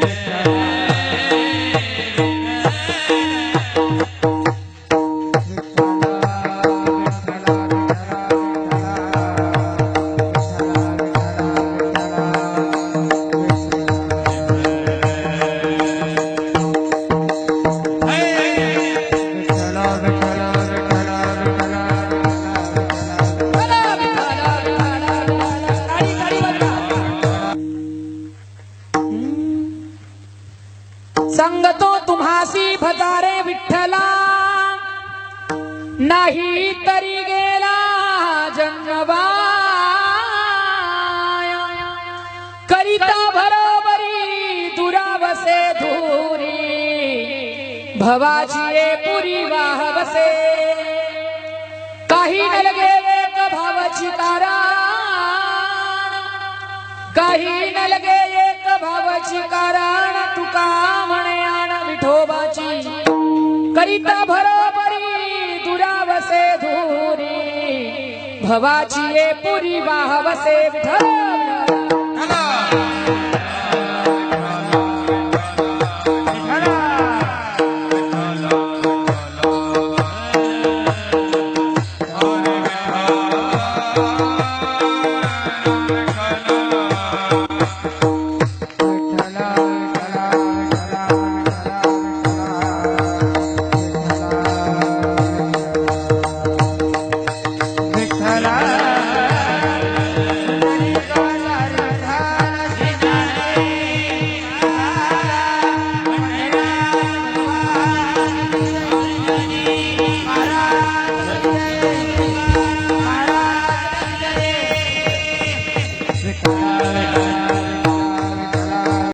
Yeah. सांगतो तुम्हासी भजारे विठ्ठला. नाही तरी गेला जन्मवा. करिता बरोबरी दुरावसे धुरी. भवाची ये पुरी वाहवसे. काही नलगे एक भावाची तारा. काही नलगे एक भावाची कारा करिता भरोबरी दुरावसे धुरी भवाची पुरी वाहवसे विठ्ठल Hare